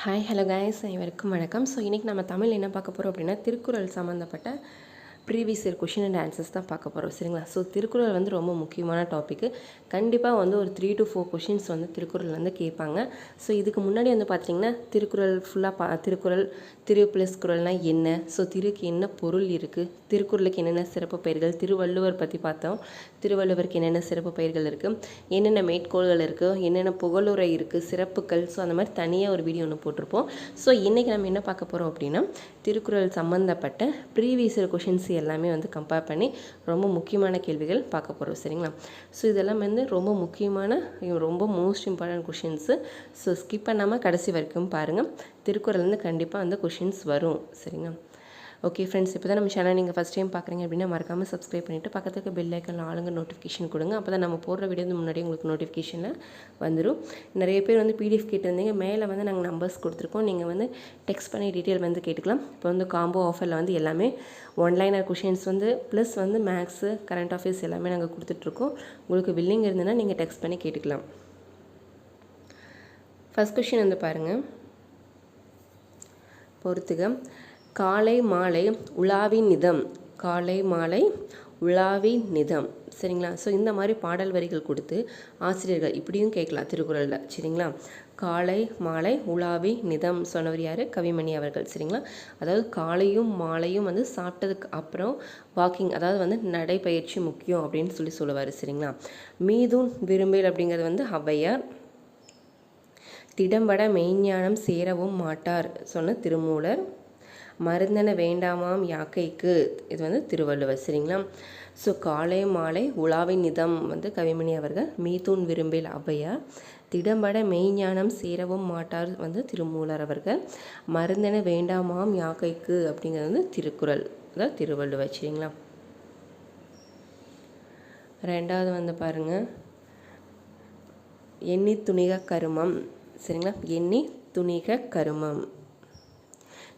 Hi hello guys அனைவருக்கும் வணக்கம். So இன்றைக்கி நம்ம தமிழ் என்ன பார்க்க போகிறோம் அப்படின்னா திருக்குறள் சம்மந்தப்பட்ட previous year question and answers தான் பார்க்க போகிறோம் சரிங்களா? ஸோ திருக்குறள் வந்து ரொம்ப முக்கியமான டாப்பிக்கு கண்டிப்பாக வந்து ஒரு த்ரீ டு ஃபோர் கொஷின்ஸ் வந்து திருக்குறள் வந்து கேட்பாங்க. ஸோ இதுக்கு முன்னாடி வந்து பார்த்தீங்கன்னா திருக்குறள் ஃபுல்லாக பா திருக்குறள் திரு ப்ளஸ் குரல்னால் என்ன? ஸோ திருக்கு என்ன பொருள் இருக்குது திருக்குறளுக்கு என்னென்ன சிறப்பு பெயர்கள்? திருவள்ளுவர் பற்றி பார்த்தோம். திருவள்ளுவருக்கு என்னென்ன சிறப்பு பெயர்கள் இருக்குது என்னென்ன மேற்கோள்கள் இருக்குது என்னென்ன புகழுரை இருக்குது சிறப்புகள்? ஸோ அந்த மாதிரி தனியாக ஒரு வீடியோ ஒன்று போட்டிருப்போம். ஸோ இன்றைக்கி நம்ம என்ன பார்க்க போகிறோம் அப்படின்னா திருக்குறள் சம்மந்தப்பட்ட ப்ரீவியஸ் கொஷின்ஸ் எல்லாமே வந்து கம்பேர் பண்ணி ரொம்ப முக்கியமான கேள்விகள் பார்க்க போகிறோம் சரிங்களா? ஸோ இதெல்லாம் வந்து ரொம்ப முக்கியமான ரொம்ப most important questions so skip பண்ணாமல் கடைசி வரைக்கும் பாருங்கள் திருக்குறள் வந்து கண்டிப்பாக அந்த கொஷின்ஸ் வரும் சரிங்களா? ஓகே ஃப்ரெண்ட்ஸ் இப்போ தான் நம்ம சேனல் நீங்கள் ஃபஸ்ட் டைம் பார்க்குறீங்க அப்படின்னா மறக்காமல் சப்ஸ்கிரைப் பண்ணிவிட்டு பக்கத்துக்கு பெல் ஐக்கன் ஆளுங்க நோட்டிஃபிகேஷன் கொடுங்க. அப்போ தான் நம்ம போடுற வீடியோ முன்னாடி உங்களுக்கு நோட்டிஃபிகேஷனில் வந்துடும் நிறைய பேர் வந்து பிடிஎஃப் கேட்டிருந்தீங்க. மேலே வந்து நாங்கள் நம்பர்ஸ் கொடுத்துருக்கோம். நீங்கள் வந்து டெக்ஸ்ட் பண்ணி டீட்டெயில் வந்து கேட்டுக்கலாம். இப்போ வந்து காம்போ ஆஃபரில் வந்து எல்லாமே ஒன்லைனர் கொஷின்ஸ் வந்து ப்ளஸ் வந்து மேக்ஸு கரண்ட் அஃபேர்ஸ் எல்லாமே நாங்கள் கொடுத்துட்ருக்கோம். உங்களுக்கு வில்லிங் இருந்ததுன்னா நீங்கள் டெக்ஸ்ட் பண்ணி கேட்டுக்கலாம். ஃபஸ்ட் கொஷின் வந்து பாருங்கள் பொறுத்துக. காலை மாலை உலாவின் நிதம். காலை மாலை உலாவின் நிதம். சரிங்களா? ஸோ இந்த மாதிரி பாடல் வரிகள் கொடுத்து ஆசிரியர்கள் இப்படியும் கேட்கலாம் திருக்குறளில். சரிங்களா? காலை மாலை உலாவி நிதம் சொன்னவர் யார்? கவிமணி அவர்கள். சரிங்களா? அதாவது காலையும் மாலையும் வந்து சாப்பிட்டதுக்கு அப்புறம் வாக்கிங் அதாவது வந்து நடைப்பயிற்சி முக்கியம் அப்படின்னு சொல்லி சொல்லுவார். சரிங்களா? மீதும் விரும்பேல் அப்படிங்கிறது வந்து ஔவையார். திடம்பட மெய்ஞானம் சேரவும் மாட்டார் சொன்ன திருமூலர். மருந்தன வேண்டாமாம் யாக்கைக்கு? இது வந்து திருவள்ளுவர் சரிங்களா? ஸோ காலை மாலை உலாவின் நிதம் வந்து கவிமணி அவர்கள் மீதூன் விரும்பில் ஔவையார் திடம்பட மெய்ஞானம் சேரவும் மாட்டார் வந்து திருமூலர் அவர்கள். மருந்தென வேண்டாமாம் யாக்கைக்கு? அப்படிங்கிறது வந்து திருக்குறள் அதாவது திருவள்ளுவர் சரிங்களா? ரெண்டாவது வந்து பாருங்கள் எண்ணி துணிக கருமம் சரிங்களா? எண்ணி துணிக கருமம்.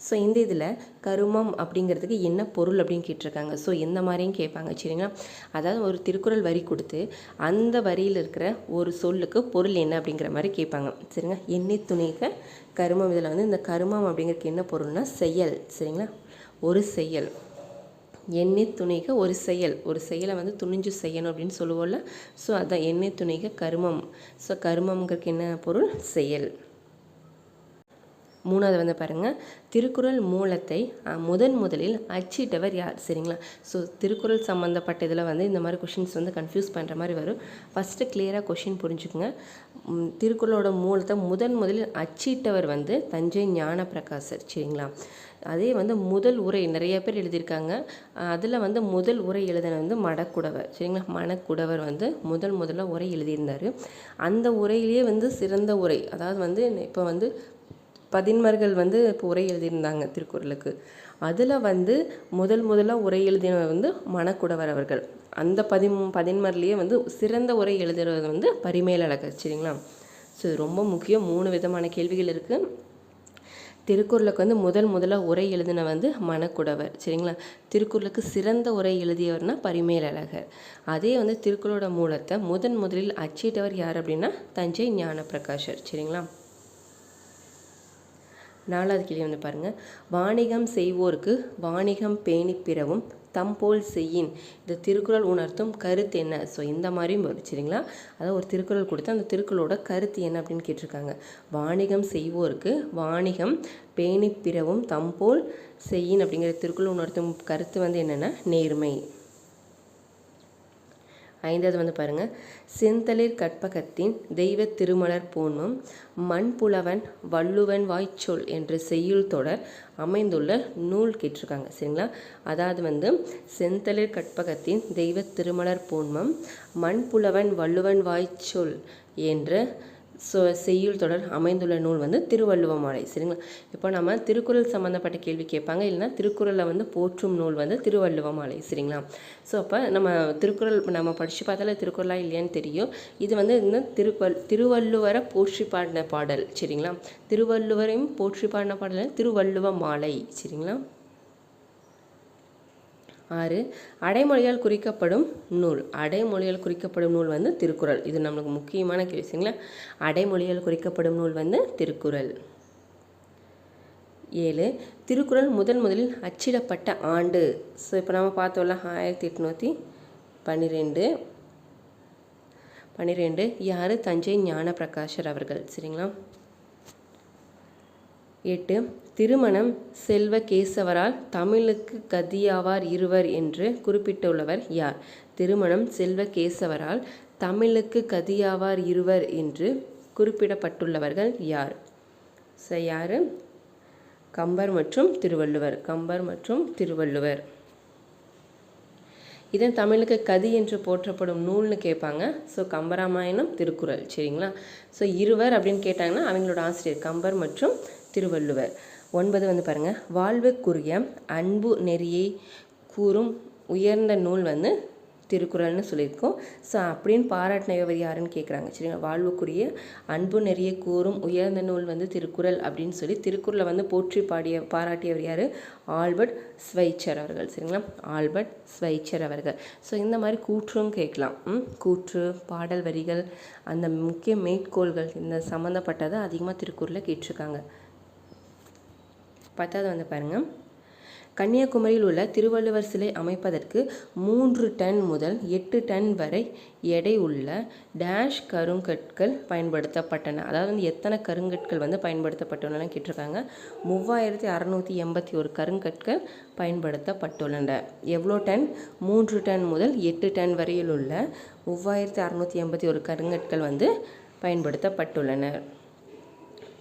ஸோ இந்த இதில் கருமம் அப்படிங்கிறதுக்கு என்ன பொருள் அப்படின்னு கேட்டிருக்காங்க. ஸோ எந்த மாதிரியும் கேட்பாங்க. சரிங்களா? அதாவது ஒரு திருக்குறள் வரி கொடுத்து அந்த வரியில் இருக்கிற ஒரு சொல்லுக்கு பொருள் என்ன அப்படிங்கிற மாதிரி கேட்பாங்க. சரிங்க எண்ணெய் துணிக கருமம். இதில் வந்து இந்த கருமம் அப்படிங்கிறதுக்கு என்ன பொருள்னா செயல். சரிங்களா? ஒரு செயல். எண்ணெய் துணிக ஒரு செயல். ஒரு செயலை வந்து துணிஞ்சு செய்யணும் அப்படின்னு சொல்லுவோம்ல. ஸோ அதான் எண்ணெய் துணிக கருமம். ஸோ கருமங்கிறதுக்கு என்ன பொருள்? செயல். மூணாவது வந்து பாருங்கள் திருக்குறள் மூலத்தை முதன் முதலில் அச்சிட்டவர் யார்? சரிங்களா? ஸோ திருக்குறள் சம்மந்தப்பட்ட இதில் வந்து இந்த மாதிரி கொஷின்ஸ் வந்து கன்ஃபியூஸ் பண்ணுற மாதிரி வரும். ஃபஸ்ட்டு கிளியராக கொஷின் புரிஞ்சுக்குங்க. திருக்குறளோட மூலத்தை முதன் முதலில் அச்சிட்டவர் வந்து தஞ்சை ஞான பிரகாசர் சரிங்களா? அதே வந்து முதல் உரை நிறைய பேர் எழுதியிருக்காங்க. அதில் வந்து முதல் உரை எழுதின வந்து மடக்குடவர். சரிங்களா? மணக்குடவர் வந்து முதல் முதல்ல உரை எழுதியிருந்தார். அந்த உரையிலேயே வந்து சிறந்த உரை அதாவது வந்து இப்போ வந்து பதின்மர்கள் வந்து இப்போ உரை எழுதியிருந்தாங்க திருக்குறளுக்கு. அதில் வந்து முதல் முதலாக உரை எழுதினவர் வந்து மணக்குடவர் அவர்கள். அந்த பதி பதின்மர்லேயே வந்து சிறந்த உரை எழுதுறது வந்து பரிமேலழகர் சரிங்களா? ஸோ ரொம்ப முக்கியம். மூணு விதமான கேள்விகள் இருக்குது திருக்குறளுக்கு வந்து முதல் முதலாக உரை எழுதின வந்து மணக்குடவர் சரிங்களா? திருக்குறளுக்கு சிறந்த உரை எழுதியவர்னா பரிமேலழகர். அதே வந்து திருக்குறளோட மூலத்தை முதன் முதலில் அச்சிட்டவர் யார் அப்படின்னா தஞ்சை ஞான பிரகாஷர் சரிங்களா? நாலாவது கேள்வி வந்து பாருங்கள் வாணிகம் செய்வோருக்கு வாணிகம் பேணி பிறவும் தம்போல் செய்யின். இந்த திருக்குறள் உணர்த்தும் கருத்து என்ன? ஸோ இந்த மாதிரியும் சரிங்களா? அதாவது ஒரு திருக்குறள் கொடுத்து அந்த திருக்குறளோட கருத்து என்ன அப்படின்னு கேட்டிருக்காங்க. வாணிகம் செய்வோருக்கு வாணிகம் பேணி பிறவும் தம்போல் செய்யின் அப்படிங்கிற திருக்குறள் உணர்த்தும் கருத்து வந்து என்னென்னா நேர்மை. ஐந்தாவது வந்து பாருங்கள் செந்தளிர் கற்பகத்தின் தெய்வ திருமலர் பூன்மம் மண்புலவன் வள்ளுவன் வாய்ச்சொல் என்ற செய்யுள் தொடர் அமைந்துள்ள நூல் கேட்டிருக்காங்க. சரிங்களா? அதாவது வந்து செந்தளிர் கற்பகத்தின் தெய்வ திருமலர் பூன்மம் மண்புலவன் வள்ளுவன் வாய்ச்சொல் என்ற ஸோ செய்யுள் தொடர் அமைந்துள்ள நூல் வந்து திருவள்ளுவமாலை சரிங்களா? இப்போ நம்ம திருக்குறள் சம்மந்தப்பட்ட கேள்வி கேட்பாங்க இல்லைன்னா திருக்குறளை வந்து போற்றும் நூல் வந்து திருவள்ளுவமாலை சரிங்களா? ஸோ அப்போ நம்ம திருக்குறள் நம்ம படித்து பார்த்தாலே திருக்குறளா இல்லையான்னு தெரியும். இது வந்து இன்னும் திருக்குறள் திருவள்ளுவரை போற்றி பாடின பாடல் சரிங்களா? திருவள்ளுவரையும் போற்றி பாடின பாடல் திருவள்ளுவ மாலை சரிங்களா? ஆறு. அடைமொழியால் குறிக்கப்படும் நூல். அடைமொழியால் குறிக்கப்படும் நூல் வந்து திருக்குறள். இது நம்மளுக்கு முக்கியமான கேள்விங்களா அடைமொழியால் குறிக்கப்படும் நூல் வந்து திருக்குறள். ஏழு. திருக்குறள் முதன் முதலில் அச்சிடப்பட்ட ஆண்டு. ஸோ இப்போ நம்ம பார்த்தோம்ல ஆயிரத்தி எட்நூற்றி பன்னிரெண்டு. பன்னிரெண்டு. யார்? தஞ்சை ஞான பிரகாஷர் அவர்கள் சரிங்களா? எட்டு. திருமணம் செல்வ கேசவரால் தமிழுக்கு கதியாவார் இருவர் என்று குறிப்பிட்டுள்ளவர் யார்? திருமணம் செல்வ கேசவரால் தமிழுக்கு கதியாவார் இருவர் என்று குறிப்பிடப்பட்டுள்ளவர்கள் யார்? ஸோ யார் கம்பர் மற்றும் திருவள்ளுவர். கம்பர் மற்றும் திருவள்ளுவர். இதன் தமிழுக்கு கதி என்று போற்றப்படும் நூல்னு கேட்பாங்க. ஸோ கம்பராமாயணம் திருக்குறள். சரிங்களா? ஸோ இருவர் அப்படின்னு கேட்டாங்கன்னா அவங்களோட ஆசிரியர் கம்பர் மற்றும் திருவள்ளுவர். ஒன்பது வந்து பாருங்கள் வாழ்வுக்குரிய அன்பு நெறியை கூறும் உயர்ந்த நூல் வந்து திருக்குறள்னு சொல்லியிருக்கோம். ஸோ அப்படின்னு பாராட்டினவர் யாருன்னு கேட்குறாங்க சரிங்களா? வாழ்வுக்குரிய அன்பு நெறிய கூறும் உயர்ந்த நூல் வந்து திருக்குறள் அப்படின்னு சொல்லி திருக்குறளை வந்து போற்றி பாடிய பாராட்டியவர் யார்? ஆல்பர்ட் ஸ்வைச்சர் அவர்கள். சரிங்களா? ஆல்பர்ட் ஸ்வைச்சர் அவர்கள். ஸோ இந்த மாதிரி கூற்றும் கேட்கலாம். ம், கூற்று பாடல் வரிகள் அந்த முக்கிய மேற்கோள்கள் இந்த சம்மந்தப்பட்டதை அதிகமாக திருக்குறளில் கேட்டிருக்காங்க. பத்தாவது வந்து பாருங்கள் கன்னியாகுமரியில் உள்ள திருவள்ளுவர் சிலை அமைப்பதற்கு மூன்று டன் முதல் எட்டு டன் வரை எடை உள்ள டேஷ் கருங்கற்கள் பயன்படுத்தப்பட்டன. அதாவது வந்து எத்தனை கருங்கற்கள் வந்து பயன்படுத்தப்பட்டுள்ளன கேட்டிருக்காங்க. மூவாயிரத்தி அறநூற்றி எண்பத்தி ஒரு கருங்கற்கள் பயன்படுத்தப்பட்டுள்ளன. எவ்வளோ டன்? மூன்று டன் முதல் எட்டு டன் வரையில் உள்ள மூவாயிரத்தி அறநூற்றி எண்பத்தி ஒரு கருங்கற்கள் வந்து பயன்படுத்தப்பட்டுள்ளன.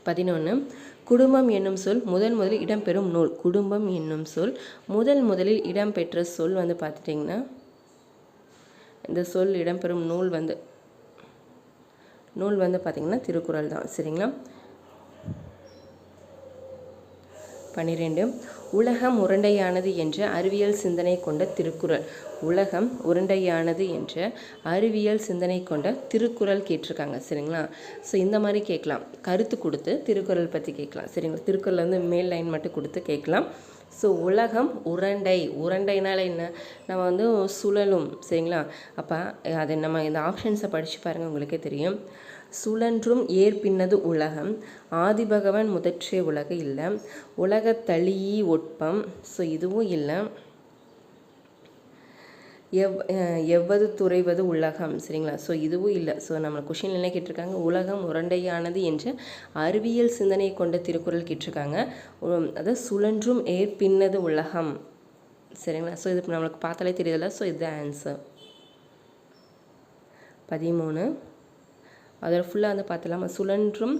பதினொன்று குடும்பம் என்னும் சொல் முதன் முதலில் இடம்பெறும் நூல். குடும்பம் என்னும் சொல் முதல் முதலில் இடம்பெற்ற சொல் வந்து பார்த்துட்டிங்கன்னா இந்த சொல் இடம்பெறும் நூல் வந்து நூல் வந்து பார்த்திங்கன்னா திருக்குறள் தான். சரிங்களா? பன்னிரெண்டு உலகம் உருண்டையானது என்ற அறிவியல் சிந்தனை கொண்ட திருக்குறள். உலகம் உருண்டையானது என்ற அறிவியல் சிந்தனை கொண்ட திருக்குறள் கேட்டிருக்காங்க. சரிங்களா? ஸோ இந்த மாதிரி கேட்கலாம். கருத்து கொடுத்து திருக்குறள் பற்றி கேட்கலாம். சரிங்களா? திருக்குறள் வந்து மேல் லைன் மட்டும் கொடுத்து கேட்கலாம். ஸோ உலகம் உருண்டை. உரண்டைனால என்ன? நம்ம வந்து சுழலும். சரிங்களா? அப்போ அது நம்ம இந்த ஆப்ஷன்ஸை படித்து பாருங்கள் உங்களுக்கே தெரியும். சுழன்றும் ஏற்பின்னது உலகம். ஆதிபகவன் முதற்றே உலகு இல்லை. உலகத்தளியி ஒட்பம். ஸோ இதுவும் இல்லை. எவ் எவ்வது துறைவது உலகம். சரிங்களா? ஸோ இதுவும் இல்லை. ஸோ நம்ம கொஷின் என்ன கேட்டிருக்காங்க? உலகம் உரண்டையானது என்ற அறிவியல் சிந்தனை கொண்ட திருக்குறள் கேட்டிருக்காங்க. அதாவது சுழன்றும் ஏற்பின்னது உலகம். சரிங்களா? ஸோ இது நம்மளுக்கு பார்த்தாலே தெரியல ஸோ இதுதான் ஆன்சர் பதிமூணு. அதில் ஃபுல்லாக வந்து பார்த்தலாமா? சுழன்றும்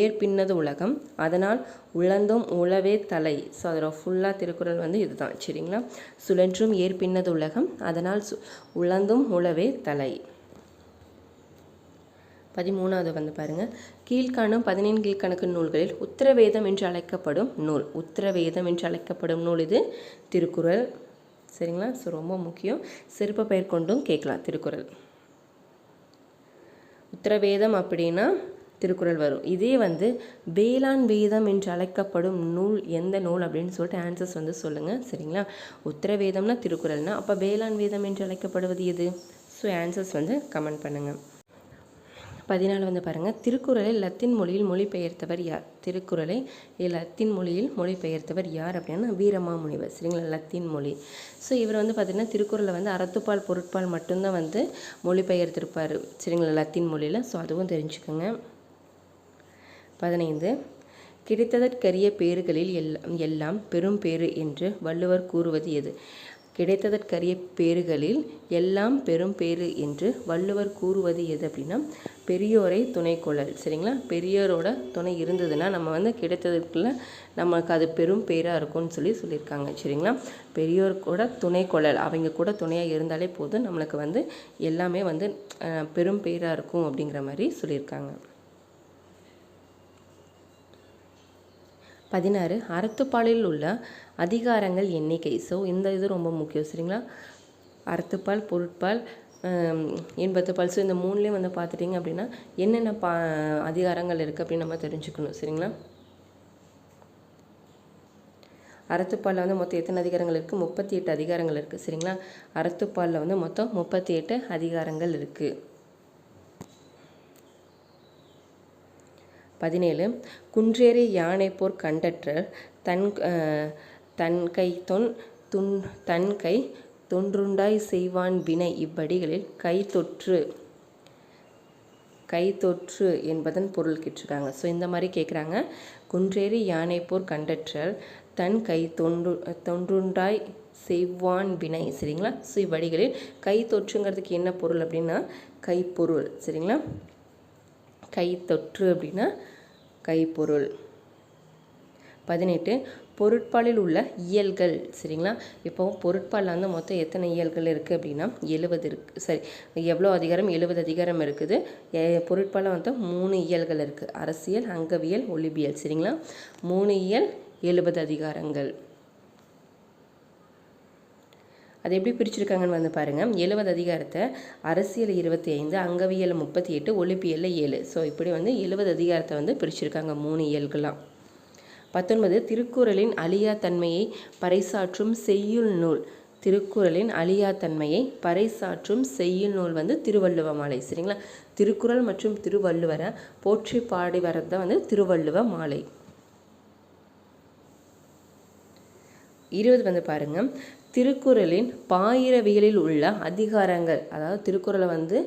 ஏற்பின்னது உலகம். அதனால் உழந்தும் உழவே தலை. ஸோ அதில் ஃபுல்லாக திருக்குறள் வந்து இதுதான். சரிங்களா? சுழன்றும் ஏற்பின்னது உலகம். அதனால் சு உழந்தும் உழவே தலை. பதிமூணாவது வந்து பாருங்கள் கீழ்காணும் பதினேழு கீழ்கணக்கு நூல்களில் உத்தரவேதம் என்று அழைக்கப்படும் நூல். உத்தரவேதம் என்று அழைக்கப்படும் நூல் இது. திருக்குறள். சரிங்களா? ஸோ ரொம்ப முக்கியம். சிறப்பு பெயர் கொண்டும் கேட்கலாம் திருக்குறள். உத்தரவேதம் அப்படின்னா திருக்குறள் வரும். இதே வந்து வேளாண் வேதம் என்று அழைக்கப்படும் நூல் எந்த நூல் அப்படின்னு சொல்லிட்டு ஆன்சர்ஸ் வந்து சொல்லுங்கள் சரிங்களா? உத்தரவேதம்னா திருக்குறள்னா அப்போ வேளாண் வேதம் என்று அழைக்கப்படுவது எது? ஸோ ஆன்சர்ஸ் வந்து கமெண்ட் பண்ணுங்கள் பதினாலு வந்து பாருங்கள் திருக்குறளை லத்தின் மொழியில் மொழிபெயர்த்தவர் யார்? திருக்குறளை லத்தின் மொழியில் மொழிபெயர்த்தவர் யார் அப்படின்னா வீரமாமுனிவர். சரிங்களா? லத்தீன் மொழி. ஸோ இவர் வந்து பார்த்திங்கன்னா திருக்குறளை வந்து அறத்துப்பால் பொருட்பால் மட்டும்தான் வந்து மொழிபெயர்த்திருப்பார். சரிங்களா? லத்தீன் மொழியில். ஸோ அதுவும் தெரிஞ்சுக்கோங்க. பதினைந்து. கிடைத்ததற்கரிய பேறுகளில் எல்லாம் எல்லாம் பெரும் பேறு என்று வள்ளுவர் கூறுவது எது? கிடைத்ததற்கரிய பேறுகளில் எல்லாம் பெரும் பேறு என்று வள்ளுவர் கூறுவது எது அப்படின்னா பெரியோரை துணை கொள்ளல். சரிங்களா? பெரியோரோட துணை இருந்ததுன்னா நம்ம வந்து கிடைத்ததுக்குள்ள நமக்கு அது பெரும் பேராக இருக்கும்னு சொல்லி சொல்லியிருக்காங்க. சரிங்களா? பெரியோர் கூட துணை கொள்ளல். அவங்க கூட துணையாக இருந்தாலே போதும். நம்மளுக்கு வந்து எல்லாமே வந்து பெரும் பேராக இருக்கும் அப்படிங்கிற மாதிரி சொல்லியிருக்காங்க. பதினாறு அறத்துப்பாலில் உள்ள அதிகாரங்கள் எண்ணிக்கை. ஸோ இந்த இது ரொம்ப முக்கியம் சரிங்களா? அறத்துப்பால் பொருட்பால் எண்பத்து இன்பத்துப்பால். ஸோ இந்த மூணுலேயும் வந்து பார்த்துட்டிங்க அப்படின்னா என்னென்ன பா அதிகாரங்கள் இருக்குது அப்படின்னு நம்ம தெரிஞ்சுக்கணும் சரிங்களா? அறத்துப்பாலில் வந்து மொத்தம் எத்தனை அதிகாரங்கள் இருக்குது முப்பத்தி எட்டு அதிகாரங்கள் இருக்குது சரிங்களா? அறத்துப்பாலில் வந்து மொத்தம் முப்பத்தி எட்டு அதிகாரங்கள் இருக்குது பதினேழு குன்றேறி யானை போர் கண்டற்ற தன் தன் கை தொன் துன் தன் கை தொன்றுண்டாய் செய்வான் வினை. இவ்வடிகளில் கை தொற்று கை தொற்று என்பதன் பொருள் கேட்டிருக்காங்க. ஸோ இந்த மாதிரி கேட்குறாங்க. குன்றேறி யானை போர் கண்டற்றல் தன் கை தொன்று தொன்றுண்டாய் செய்வான் வினை. சரிங்களா? ஸோ இவ்வடிகளில் கை தொற்றுங்கிறதுக்கு என்ன பொருள் அப்படின்னா கைப்பொருள். சரிங்களா? கை தொற்று அப்படின்னா கைப்பொருள். பதினெட்டு பொருட்பாலில் உள்ள இயல்கள் சரிங்களா? இப்போ பொருட்பாலில் வந்து மொத்தம் எத்தனை இயல்கள் இருக்குது அப்படின்னா எழுபது இருக்குது சரி எவ்வளோ அதிகாரம்? எழுபது அதிகாரம் இருக்குது. பொருட்பாலில் வந்து மூணு இயல்கள் இருக்குது அரசியல் அங்கவியல் ஒளிபியல் சரிங்களா? மூணு இயல் எழுபது அதிகாரங்கள். அது எப்படி பிரிச்சிருக்காங்கன்னு வந்து பாருங்கள் எழுபது அதிகாரத்தை அரசியல் இருபத்தி ஐந்து அங்கவியல் முப்பத்தி எட்டு ஒலிப்பியலில் ஏழு. ஸோ இப்படி வந்து எழுபது அதிகாரத்தை வந்து பிரிச்சிருக்காங்க மூணு இயல்களாம் பத்தொன்பது திருக்குறளின் அழியா தன்மையை பறைசாற்றும் செய்யுள் நூல். திருக்குறளின் அழியா தன்மையை பறைசாற்றும் செய்யுள் நூல் வந்து திருவள்ளுவ மாலை சரிங்களா? திருக்குறள் மற்றும் திருவள்ளுவரை போற்றி பாடி வரது தான் வந்து திருவள்ளுவ மாலை. இருபது வந்து பாருங்க. திருக்குறளின் பாயிரவியலில் உள்ள அதிகாரங்கள் அதாவது திருக்குறளை வந்து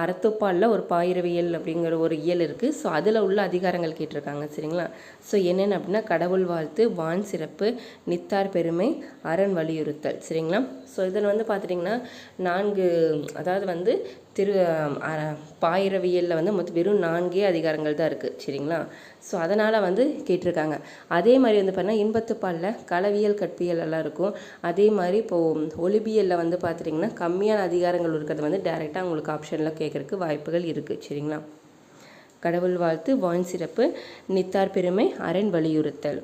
அறத்துப்பாலில் ஒரு பாயிரவியல் அப்படிங்கிற ஒரு இயல் இருக்குது ஸோ அதில் உள்ள அதிகாரங்கள் கேட்டிருக்காங்க சரிங்களா? ஸோ என்னென்ன அப்படின்னா கடவுள் வாழ்த்து வான் சிறப்பு நித்தார் பெருமை அரண் வலியுறுத்தல் சரிங்களா? ஸோ இதில் வந்து பார்த்துட்டிங்கன்னா நான்கு அதாவது வந்து திரு பாயிரவியலில் வந்து மொத்தம் வெறும் நான்கே அதிகாரங்கள் தான் இருக்குது சரிங்களா? ஸோ அதனால் வந்து கேட்டிருக்காங்க. அதே மாதிரி வந்து பார்த்தீங்கன்னா இன்பத்துப்பாலில் களவியல் கற்பியல் எல்லாம் இருக்கும். அதே மாதிரி இப்போது ஒலிபியலில் வந்து பார்த்துட்டிங்கன்னா கம்மியான அதிகாரங்கள் இருக்கிறது வந்து டைரெக்டாக உங்களுக்கு ஆப்ஷனில் கேட்குறதுக்கு வாய்ப்புகள் இருக்குது சரிங்களா? கடவுள் வாழ்த்து வான் சிறப்பு நித்தார் பெருமை அரண் வலியுறுத்தல்.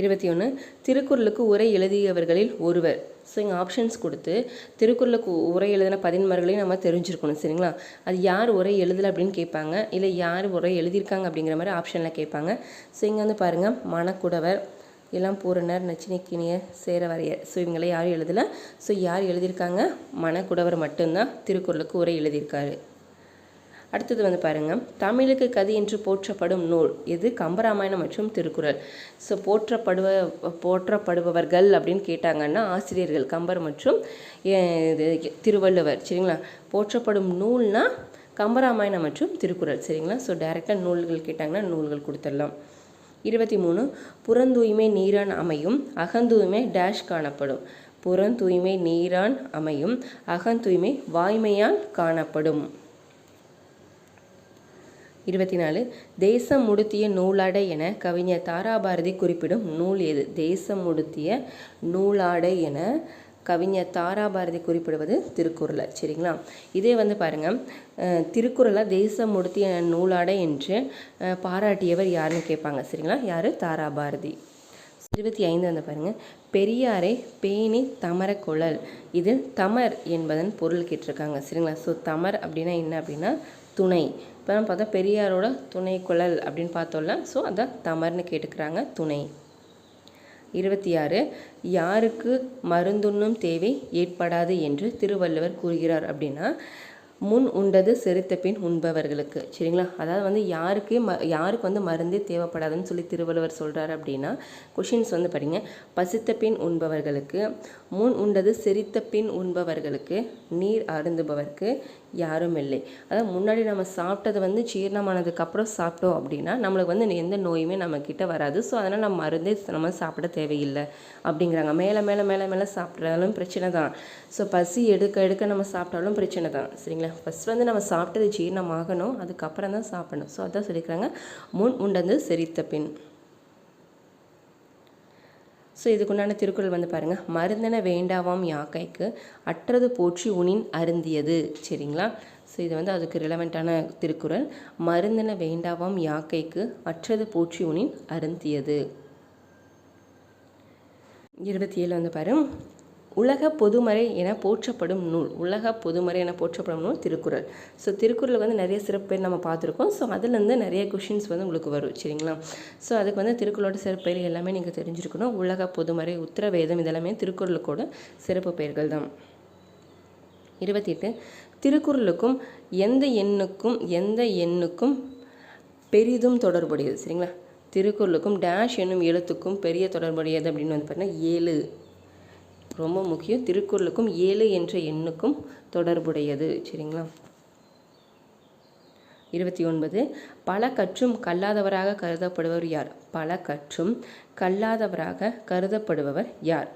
இருபத்தி ஒன்று திருக்குறளுக்கு உரை எழுதியவர்களில் ஒருவர். ஸோ இங்கே ஆப்ஷன்ஸ் கொடுத்து திருக்குறளுக்கு உரை எழுதின பதின்மார்களையும் நம்ம தெரிஞ்சிருக்கணும் சரிங்களா? அது யார் உரை எழுதலை அப்படின்னு கேட்பாங்க இல்லை யார் உரை எழுதியிருக்காங்க அப்படிங்கிற மாதிரி ஆப்ஷனில் கேட்பாங்க. ஸோ இங்கே வந்து பாருங்கள் மணக்குடவர் இளம் பூரணர் நச்சினிக்கினியர் சேரவரையர். ஸோ இவங்களை யாரும் எழுதலை. ஸோ யார் எழுதியிருக்காங்க? மணக்குடவர் மட்டும்தான் திருக்குறளுக்கு உரை எழுதியிருக்காரு. அடுத்தது வந்து பாருங்கள் தமிழுக்கு கதி என்று போற்றப்படும் நூல் இது கம்பராமாயணம் மற்றும் திருக்குறள். ஸோ போற்றப்படுவ போற்றப்படுபவர்கள் அப்படின்னு கேட்டாங்கன்னா ஆசிரியர்கள் கம்பர் மற்றும் இது திருவள்ளுவர். சரிங்களா? போற்றப்படும் நூல்னால் கம்பராமாயணம் மற்றும் திருக்குறள். சரிங்களா? ஸோ டைரெக்டாக நூல்கள் கேட்டாங்கன்னா நூல்கள் கொடுத்துடலாம். இருபத்தி மூணு. புறந்தூய்மை நீரான் அமையும் அகந்தூய்மை டேஷ் காணப்படும். புறந்தூய்மை நீரான் அமையும் அகந்தூய்மை வாய்மையால் காணப்படும். இருபத்தி நாலு தேசம் முடுத்திய நூலாடை என கவிஞர் தாராபாரதி குறிப்பிடும் நூல் எது? தேசம் முடுத்திய நூலாடை என கவிஞர் தாராபாரதி குறிப்பிடுவது திருக்குறளை. சரிங்களா? இதே வந்து பாருங்கள் திருக்குறளை தேசம் முடுத்திய நூலாடை என்று பாராட்டியவர் யாருன்னு கேட்பாங்க. சரிங்களா? யார்? தாராபாரதி. இருபத்தி ஐந்து வந்து பாருங்கள் பெரியாரை பேணி தமர குழல் இதில் தமர் என்பதன் பொருள் கேட்டிருக்காங்க. சரிங்களா? ஸோ தமர் அப்படின்னா என்ன அப்படின்னா துணை. இப்போ நம்ம பார்த்தா பெரியாரோட துணை குழல் அப்படின்னு பார்த்தோம்ல ஸோ அதான் தமர்னு கேட்டுக்கிறாங்க துணை. இருபத்தி ஆறு யாருக்கு மருந்துண்ணும் தேவை ஏற்படாது என்று திருவள்ளுவர் கூறுகிறார் அப்படின்னா முன் உண்டது செரித்த பின் உண்பவர்களுக்கு. சரிங்களா? அதாவது வந்து யாருக்கு ம யாருக்கு வந்து மருந்தே தேவைப்படாதுன்னு சொல்லி திருவள்ளுவர் சொல்கிறார் அப்படின்னா கொஷின்ஸ் வந்து படிங்க. பசித்த பின் உண்பவர்களுக்கு முன் உண்டது செரித்த பின் உண்பவர்களுக்கு நீர் அருந்துபவர்க்கு யாரும் இல்லை. அதாவது முன்னாடி நம்ம சாப்பிட்டது வந்து ஜீரணமானதுக்கப்புறம் சாப்பிட்டோம் அப்படின்னா நம்மளுக்கு வந்து எந்த நோயுமே நம்ம கிட்ட வராது. ஸோ அதனால் நம்ம மருந்தே நம்ம சாப்பிட தேவையில்லை அப்படிங்கிறாங்க. மேலே மேலே மேலே மேலே சாப்பிட்டாலும் பிரச்சனை தான். ஸோ பசி எடுக்க எடுக்க நம்ம சாப்பிட்டாலும் பிரச்சனை தான். சரிங்களா? ஃபஸ்ட் வந்து நம்ம சாப்பிட்டது ஜீரணமாகணும். அதுக்கப்புறம் தான் சாப்பிடணும். ஸோ அதான் சொல்லிக்கிறாங்க முன் உண்டது செரித்த பின். ஸோ இதுக்குண்டான திருக்குறள் வந்து பாருங்கள் மருந்தென வேண்டாவாம் யாக்கைக்கு அற்றது போற்றி உனின் அருந்தியது. சரிங்களா? ஸோ இது வந்து அதுக்கு ரிலவெண்ட்டான திருக்குறள். மருந்தென வேண்டாவாம் யாக்கைக்கு அற்றது போற்றி உனின் அருந்தியது. இருபத்தி ஏழு வந்து பாரு உலக பொதுமறை என போற்றப்படும் நூல் உலக பொதுமறை என போற்றப்படும் நூல் திருக்குறள். ஸோ திருக்குறள் வந்து நிறைய சிறப்பு நம்ம பார்த்துருக்கோம். ஸோ அதுலேருந்து நிறைய கொஷின்ஸ் வந்து உங்களுக்கு வரும் சரிங்களா? ஸோ அதுக்கு வந்து திருக்குறளோட சிறப்பு பேர் எல்லாமே நீங்கள் தெரிஞ்சிருக்கணும். உலக பொதுமறை உத்தரவேதம் இதெல்லாமே திருக்குறளுக்கோட சிறப்பு பெயர்கள் தான். இருபத்தி எட்டு திருக்குறளுக்கும் எந்த எண்ணுக்கும் எந்த எண்ணுக்கும் பெரிதும் தொடர்புடையது சரிங்களா? திருக்குறளுக்கும் டேஷ் என்னும் எழுத்துக்கும் பெரிய தொடர்புடையது அப்படின்னு வந்து பார்த்தீங்கன்னா ஏழு. ரொம்ப முக்கியம். திருக்குறளுக்கும் ஏழு என்ற எண்ணுக்கும் தொடர்புடையது. சரிங்களா? இருபத்தி ஒன்பது. பல கற்றும் கல்லாதவராக கருதப்படுபவர் யார்? பல கற்றும் கல்லாதவராக கருதப்படுபவர் யார்?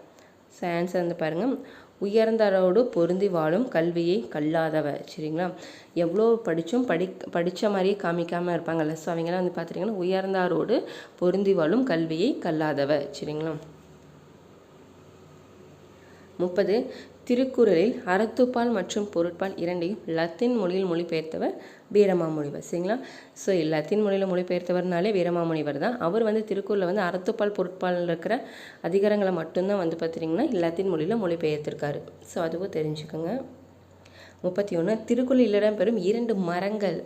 ஸோ ஆன்சர் வந்து பாருங்கள் உயர்ந்தரோடு பொருந்தி வாழும் கல்வியை கல்லாதவர். சரிங்களா? எவ்வளோ படித்தும் படி படித்த மாதிரியே காமிக்காமல் இருப்பாங்கல்ல ஸோ அவங்களாம் வந்து பார்த்துட்டிங்கன்னா உயர்ந்தாரோடு பொருந்தி வாழும் கல்வியை கல்லாதவர். சரிங்களா? முப்பது திருக்குறளில் அறத்துப்பால் மற்றும் பொருட்பால் இரண்டையும் லத்தீன் மொழியில் மொழிபெயர்த்தவர் வீரமாமுனிவர். சரிங்களா? ஸோ லத்தீன் மொழியில் மொழிபெயர்த்தவர்னாலே வீரமாமுனிவர் தான். அவர் வந்து திருக்குறளில் வந்து அறத்துப்பால் பொருட்பால் இருக்கிற அதிகாரங்களை மட்டும்தான் வந்து பார்த்திங்கன்னா லத்தீன் மொழியில் மொழிபெயர்த்திருக்காரு. ஸோ அதுவும் தெரிஞ்சுக்கோங்க. முப்பத்தி ஒன்று திருக்குறளில் இடம்பெறும் இரண்டு மரங்கள்.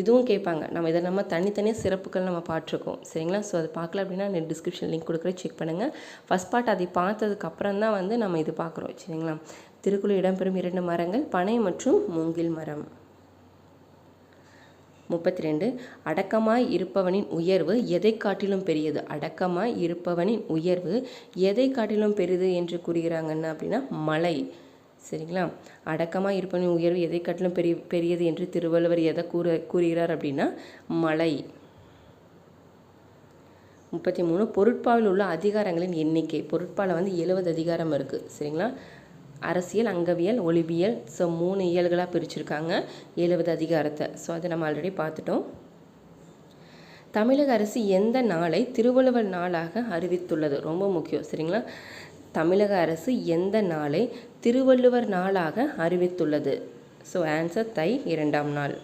இதுவும் கேட்பாங்க. நம்ம இதை நம்ம தனித்தனியாக சிறப்புகள் நம்ம பார்த்துருக்கோம். சரிங்களா? ஸோ அது பார்க்கல அப்படின்னா நெட் டிஸ்கிரிப்ஷன் லிங்க் கொடுக்குறேன். செக் பண்ணுங்கள் ஃபஸ்ட் பார்ட் அதை பார்த்ததுக்கப்புறம் தான் வந்து நம்ம இது பார்க்குறோம். சரிங்களா? திருக்குழு இடம்பெறும் இரண்டு மரங்கள் பனை மற்றும் மூங்கில் மரம். முப்பத்தி ரெண்டு அடக்கமாய் இருப்பவனின் உயர்வு எதை காட்டிலும் பெரியது? அடக்கமாய் இருப்பவனின் உயர்வு எதை காட்டிலும் பெரிது என்று கூறுகிறாங்கன்னா அப்படின்னா? மலை. சரிங்களா? அடக்கமாக இருப்பவனின் உயர்வு எதை காட்டிலும் பெரிய பெரியது என்று திருவள்ளுவர் எதை கூற கூறுகிறார் அப்படின்னா மலை முப்பத்தி மூணு பொருட்பாவில் உள்ள அதிகாரங்களின் எண்ணிக்கை. பொருட்பாவில் வந்து எழுபது அதிகாரம் இருக்குது சரிங்களா? அரசியல் அங்கவியல் ஒளிவியல் ஸோ மூணு இயல்களாக பிரிச்சிருக்காங்க எழுபது அதிகாரத்தை. ஸோ அதை நம்ம ஆல்ரெடி பார்த்துட்டோம். தமிழக அரசு எந்த நாளை திருவள்ளுவர் நாளாக அறிவித்துள்ளது? ரொம்ப முக்கியம் சரிங்களா? தமிழக அரசு எந்த நாளை திருவள்ளுவர் நாளாக அறிவித்துள்ளது? ஸோ ஆன்சர் தை இரண்டாம் நாள்.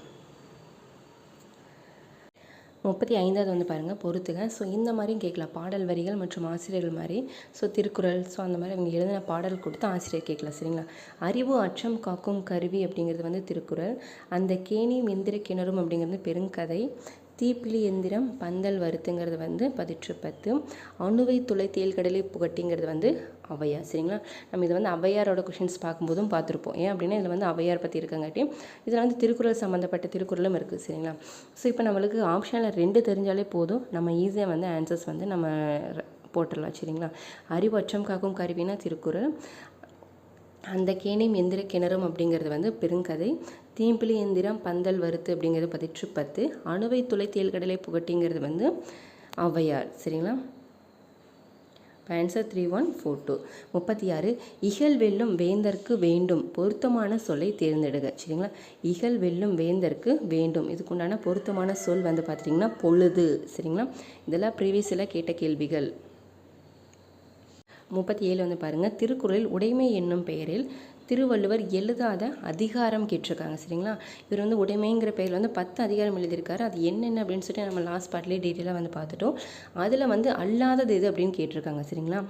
முப்பத்தி ஐந்தாவது வந்து பாருங்கள் பொறுத்துங்க ஸோ இந்த மாதிரியும் கேட்கலாம். பாடல் வரிகள் மற்றும் ஆசிரியர்கள் மாதிரி. ஸோ திருக்குறள் ஸோ அந்த மாதிரி அவங்க எழுதின பாடல் கொடுத்து ஆசிரியர் கேட்கலாம் சரிங்களா? அறிவு அச்சம் காக்கும் கருவி அப்படிங்கிறது வந்து திருக்குறள். அந்த கேணியும் எந்திர கிணறும் அப்படிங்கிறது பெருங்கதை. தீப்பிலி எந்திரம் பந்தல் வருத்துங்கிறது வந்து பதிற்று பத்து அணுவை துளை தேல்கடலை புகட்டிங்கிறது வந்து ஔவையார் சரிங்களா? நம்ம இதை வந்து ஔவையாரோட கொஷின்ஸ் பார்க்கும்போதும் பார்த்துருப்போம். ஏன் அப்படின்னா இதில் வந்து ஔவையார் பற்றி இருக்கங்காட்டி இதில் வந்து திருக்குறள் சம்மந்தப்பட்ட திருக்குறளும் இருக்குது சரிங்களா? ஸோ இப்போ நம்மளுக்கு ஆப்ஷனில் ரெண்டு தெரிஞ்சாலே போதும். நம்ம ஈஸியாக வந்து ஆன்சர்ஸ் வந்து நம்ம போட்டுடலாம் சரிங்களா? அறிவற்றம் காக்கும் கருவினா திருக்குறள். அந்த கேணியும் எந்திர கிணறும் அப்படிங்கிறது வந்து பெருங்கதை. தீம்பிலி எந்திரம் பந்தல் வறுத்து அப்படிங்கிறது பதிற்று பத்து அணுவை துளை தேல்கடலை புகட்டிங்கிறது வந்து ஔவையார் சரிங்களா? Answer three one four two முப்பத்தி ஆறு இகழ் வெல்லும் வேந்தற்கு வேண்டும். பொருத்தமான சொல்லை தேர்ந்தெடுக சரிங்களா? இகழ் வெல்லும் வேந்தற்கு வேண்டும். இதுக்குண்டான பொருத்தமான சொல் வந்து பார்த்துட்டிங்கன்னா பொழுது. சரிங்களா? இதெல்லாம் ப்ரீவியஸில் கேட்ட கேள்விகள். முப்பத்தி ஏழு வந்து பாருங்கள் திருக்குறளில் உடைமை என்னும் பெயரில் திருவள்ளுவர் எழுதாத அதிகாரம் கேட்டிருக்காங்க சரிங்களா? இவர் வந்து உடைமைங்கிற பெயரில் வந்து பத்து அதிகாரம் எழுதியிருக்காரு. அது என்னென்ன அப்படின்னு சொல்லிட்டு நம்ம லாஸ்ட் பார்ட்லேயே டீட்டெயிலாக வந்து பார்த்துட்டோம். அதில் வந்து அல்லாதது எது அப்படின்னு கேட்டிருக்காங்க சரிங்களா?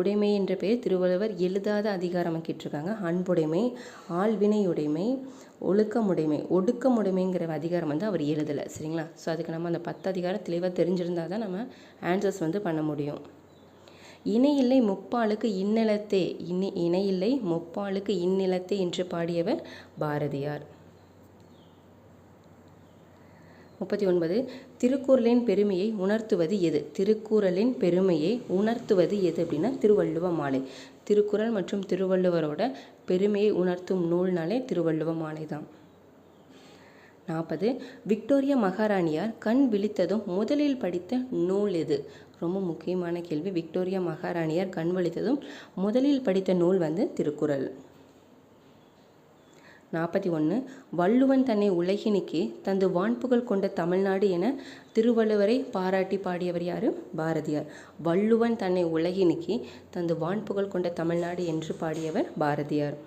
உடைமை என்ற பெயர் திருவள்ளுவர் எழுதாத அதிகாரம் கேட்டிருக்காங்க. அன்புடைமை ஆள்வினையுடைமை ஒழுக்கமுடைமை ஒடுக்கமுடைமைங்கிற அதிகாரம் வந்து அவர் எழுதலை சரிங்களா? ஸோ அதுக்கு நம்ம அந்த பத்து அதிகாரம் தெளிவாக தெரிஞ்சிருந்தால் தான் நம்ம ஆன்சர்ஸ் வந்து பண்ண முடியும். இணையில்லை முப்பாலுக்கு இந்நிலத்தே இனி இணையில்லை முப்பாலுக்கு இந்நிலத்தே என்று பாடியவர் பாரதியார். முப்பத்தி ஒன்பது திருக்குறளின் பெருமையை உணர்த்துவது எது? திருக்குறளின் பெருமையை உணர்த்துவது எது அப்படின்னா திருவள்ளுவ மாலை. திருக்குறள் மற்றும் திருவள்ளுவரோட பெருமையை உணர்த்தும் நூல்னாலே திருவள்ளுவ மாலை தான். நாற்பது விக்டோரியா மகாராணியார் கண் விழித்ததும் முதலில் படித்த நூல் எது? ரொம்ப முக்கியமான கேள்வி. விக்டோரியா மகாராணியார் கண்வழித்ததும் முதலில் படித்த நூல் வந்து திருக்குறள். நாற்பத்தி ஒன்று வள்ளுவன் தன்னை உலகினுக்கே தந்து வான்புகழ் கொண்ட தமிழ்நாடு என திருவள்ளுவரை பாராட்டி பாடியவர் யார்? பாரதியார். வள்ளுவன் தன்னை உலகினுக்கே தந்து வான்புகழ் கொண்ட தமிழ்நாடு என்று பாடியவர் பாரதியார்.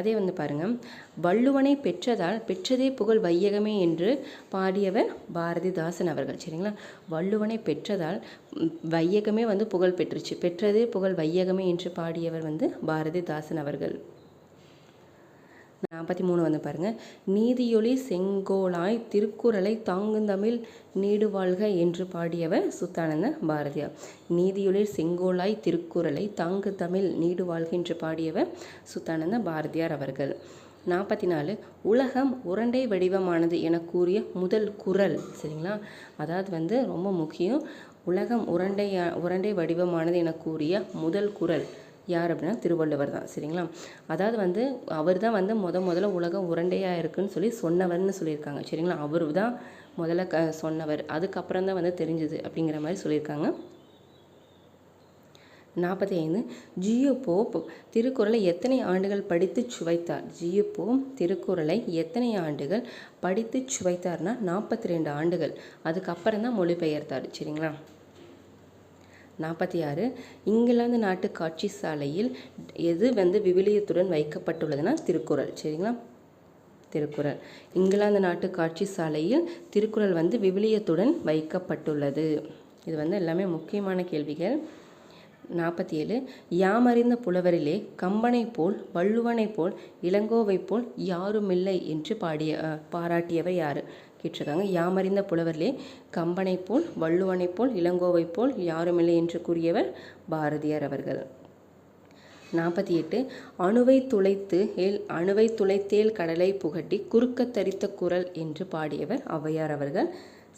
அதே வந்து பாருங்கள் வள்ளுவனை பெற்றதால் பெற்றதே புகழ் வையகமே என்று பாடியவர் பாரதிதாசன் அவர்கள். சரிங்களா? வள்ளுவனை பெற்றதால் வையகமே வந்து புகழ் பெற்றுச்சு. பெற்றதே புகழ் வையகமே என்று பாடியவர் வந்து பாரதிதாசன் அவர்கள். நாற்பத்தி மூணு வந்து பாருங்கள் நீதியொளி செங்கோலாய் திருக்குறளை தாங்குந்தமிழ் நீடு வாழ்க என்று பாடியவர் சுத்தானந்த பாரதியார். நீதியொளி செங்கோலாய் திருக்குறளை தாங்கு தமிழ் நீடு வாழ்க என்று பாடியவர் சுத்தானந்த பாரதியார் அவர்கள். நாற்பத்தி நாலு உலகம் உரண்டை வடிவமானது என கூறிய முதல் குரல் சரிங்களா? அதாவது வந்து ரொம்ப முக்கியம். உலகம் உரண்டை உரண்டை வடிவமானது என கூறிய முதல் குரல் யார் அப்படின்னா திருவள்ளுவர் தான் சரிங்களா? அதாவது வந்து அவர் தான் வந்து முத முதல்ல உலகம் உருண்டையாக இருக்குன்னு சொல்லி சொன்னவர்னு சொல்லியிருக்காங்க சரிங்களா? அவர் தான் முதல்ல க சொன்னவர். அதுக்கப்புறம் தான் வந்து தெரிஞ்சுது அப்படிங்கிற மாதிரி சொல்லியிருக்காங்க. நாற்பத்தி ஐந்து ஜியோ போப் திருக்குறளை எத்தனை ஆண்டுகள் படித்து சுவைத்தார்? ஜியோ போப் திருக்குறளை எத்தனை ஆண்டுகள் படித்து சுவைத்தார்னா நாற்பத்தி ரெண்டு ஆண்டுகள். அதுக்கப்புறம் தான் மொழிபெயர்த்தார் சரிங்களா? நாற்பத்தி ஆறு. இங்கிலாந்து நாட்டு காட்சி சாலையில் எது வந்து விவிலியத்துடன் வைக்கப்பட்டுள்ளதுன்னா திருக்குறள். சரிங்களா? திருக்குறள். இங்கிலாந்து நாட்டு காட்சி சாலையில் திருக்குறள் வந்து விவிலியத்துடன் வைக்கப்பட்டுள்ளது. இது வந்து எல்லாமே முக்கியமான கேள்விகள். நாற்பத்தி ஏழு. யாமறிந்த புலவரிலே கம்பனை போல் வள்ளுவனை போல் இளங்கோவை போல் யாருமில்லை என்று பாடிய பாராட்டியவர் யார்? கேட்டிருக்காங்க. யாமறிந்த புலவர்லே கம்பனை போல் வள்ளுவனை போல் இளங்கோவை போல் யாருமில்லை என்று கூறியவர் பாரதியார் அவர்கள். நாற்பத்தி எட்டு. அணுவை துளைத்து ஏல் அணுவை துளைத்தேல் கடலை புகட்டி குறுக்க தரித்த குரல் என்று பாடியவர் ஔவையார் அவர்கள்.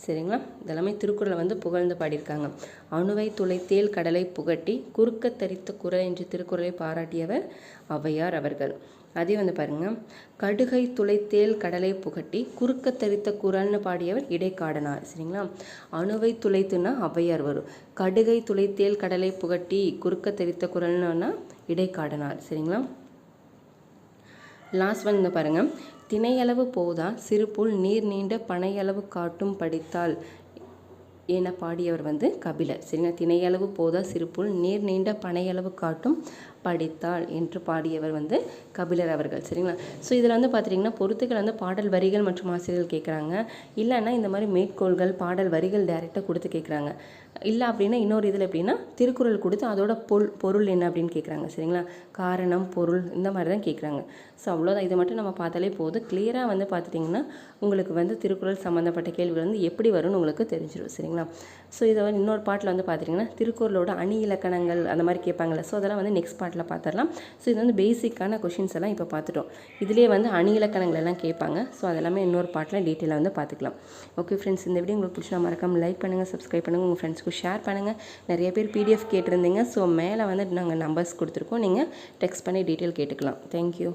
சரிங்களா? இதெல்லாமே திருக்குறளை வந்து புகழ்ந்து பாடியிருக்காங்க. அணுவை துளைத்தேல் கடலை புகட்டி குறுக்க தரித்த குரல் என்று திருக்குறளை பாராட்டியவர் ஔவையார் அவர்கள். அதே வந்து பாருங்க. கடுகை துளைத்தேல் கடலை புகட்டி குறுக்க தரித்த குரல்னு பாடியவர் இடைக்காடனார் சரிங்களா? அணுவை துளைத்துன்னா ஔவையார் வரும். கடுகை துளைத்தேல் கடலை புகட்டி குறுக்க தரித்த குரல்னா இடைக்காடனார் சரிங்களா? லாஸ்ட் ஒன் இந்த பாருங்கள் திணையளவு போதா சிறுபுல் நீர் நீண்ட பனையளவு காட்டும் படித்தால் என பாடியவர் வந்து கபிலர் சரிங்களா? திணையளவு போதா சிறுபுல் நீர் நீண்ட பனையளவு காட்டும் படித்தாள் என்று பாடியவர் வந்து கபிலர் அவர்கள் சரிங்களா? ஸோ இதில் வந்து பார்த்துட்டிங்கன்னா பொறுத்துக்கள் வந்து பாடல் வரிகள் மற்றும் ஆசிரியர்கள் கேட்குறாங்க இல்லைன்னா இந்த மாதிரி மேற்கோள்கள் பாடல் வரிகள் டைரெக்டாக கொடுத்து கேட்குறாங்க இல்லை அப்படின்னா இன்னொரு இதில் எப்படின்னா திருக்குறள் கொடுத்து அதோட பொல் பொருள் என்ன அப்படின்னு கேட்குறாங்க சரிங்களா? காரணம் பொருள் இந்த மாதிரி தான் கேட்குறாங்க ஸோ அவ்வளோதான் இதை மட்டும் நம்ம பார்த்தாலே போதும். கிளியராக வந்து பார்த்துட்டிங்கன்னா உங்களுக்கு வந்து திருக்குறள் சம்மந்தப்பட்ட கேள்விகள் வந்து எப்படி வரும்னு உங்களுக்கு தெரிஞ்சிடும் சரிங்களா? ஸோ இதை வந்து இன்னொரு பாட்டில் வந்து பார்த்தீங்கன்னா திருக்குறளோட அணி இலக்கணங்கள் அந்த மாதிரி கேட்பாங்கள்ல ஸோ அதெல்லாம் வந்து நெக்ஸ்ட் பாட்டில் பார்த்துடலாம். ஸோ இது வந்து பேசிக்கான கொஷின்ஸ் எல்லாம் இப்போ பார்த்துட்டோம். இதுலேயே வந்து அணிலக்கணங்கள் எல்லாம் கேட்பாங்க. ஸோ அதெல்லாமே இன்னொரு பாட்டில் டீட்டெயிலாக வந்து பார்த்துக்கலாம். ஓகே ஃப்ரெண்ட்ஸ் இந்த வீடியோ உங்களுக்கு பிடிச்சா மறக்காமல் லைக் பண்ணுங்கள் சப்ஸ்கிரைப் பண்ணுங்கள் உங்கள் ஃப்ரெண்ட்ஸ்க்கு ஷேர் பண்ணுங்கள் நிறைய பேர் பிடிஎஃப் கேட்டிருந்தீங்க. ஸோ மேலே வந்து நாங்கள் நம்பர்ஸ் கொடுத்துருக்கோம். நீங்கள் டெக்ஸ்ட் பண்ணி டீட்டெயில் கேட்டுக்கலாம். தேங்க்யூ